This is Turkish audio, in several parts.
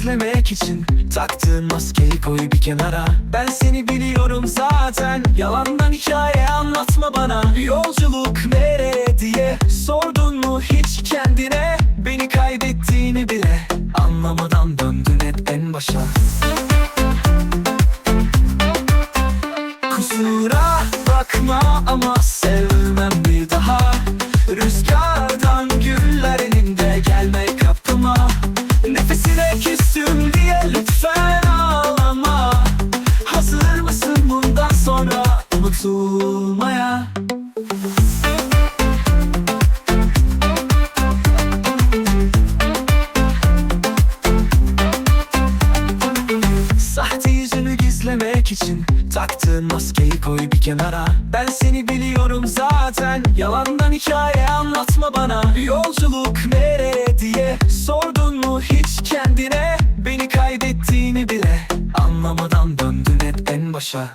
gizlemek için Taktığın maskeyi koy bir kenara. Ben seni biliyorum zaten Yalandan hikaye anlatma bana. Yolculuk nereye diye Sordun mu hiç kendine? Beni kaybettiğini bile Anlamadan döndün hep en başa küstüm lütfen ağlama. Hazır mısın bundan sonra unutulmaya? Sahte yüzünü gizlemek için Taktığın maskeyi koy bir kenara. Ben seni biliyorum zaten. Yalandan hikaye anlatma bana. Yolculuk nereye başa.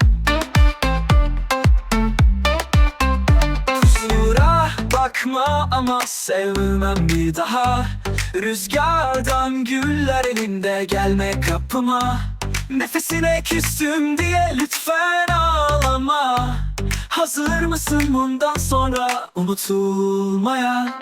Kusura bakma ama sevmem bir daha. Rüzgardan güller elinde gelme kapıma. Nefesine küstüm diye lütfen ağlama. Hazır mısın bundan sonra unutulmaya?